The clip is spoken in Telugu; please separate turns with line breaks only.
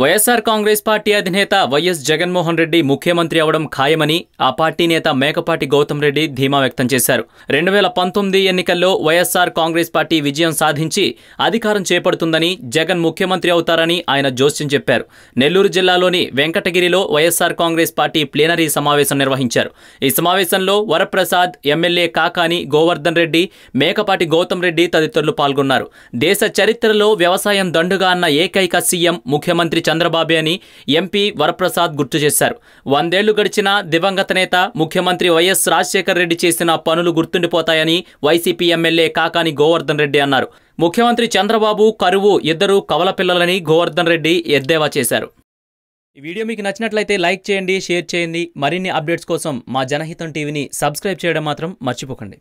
YSR Congress party అధినేత వైఎస్ జగన్మోహన్ రెడ్డి ముఖ్యమంత్రి అవడం ఖాయమని ఆ పార్టీ నేత మేకపాటి గౌతమ్ రెడ్డి ధీమా వ్యక్తం చేశారు. రెండు వేల పంతొమ్మిది ఎన్నికల్లో వైఎస్ఆర్ కాంగ్రెస్ పార్టీ విజయం సాధించి అధికారం చేపడుతుందని జగన్ ముఖ్యమంత్రి అవుతారని ఆయన జోస్యం చెప్పారు. నెల్లూరు జిల్లాలోని వెంకటగిరిలో వైఎస్సార్ కాంగ్రెస్ పార్టీ ప్లీనరీ సమావేశం నిర్వహించారు. ఈ సమావేశంలో వరప్రసాద్ ఎమ్మెల్యే కాకాని గోవర్ధన్ రెడ్డి మేకపాటి గౌతమ్ రెడ్డి తదితరులు పాల్గొన్నారు. దేశ చరిత్రలో వ్యవసాయం దండుగా అన్న ఏకైక సీఎం ముఖ్యమంత్రి చంద్రబాబే అని ఎంపీ వరప్రసాద్ గుర్తు చేశారు. వందేళ్ళు గడిచిన దివంగత నేత ముఖ్యమంత్రి వైఎస్ రాజశేఖర్ రెడ్డి చేసిన పనులు గుర్తుండిపోతాయని వైసీపీ ఎమ్మెల్యే కాకాని గోవర్ధన్ రెడ్డి అన్నారు. ముఖ్యమంత్రి చంద్రబాబు కరువు ఇద్దరు కవలపిల్లలని గోవర్ధన్ రెడ్డి ఎద్దేవా చేశారు. ఈ వీడియో మీకు నచ్చినట్లయితే లైక్ చేయండి షేర్ చేయండి. మరిన్ని అప్డేట్స్ కోసం మా జనహితం టీవీని సబ్స్క్రైబ్ చేయడం మాత్రం మర్చిపోకండి.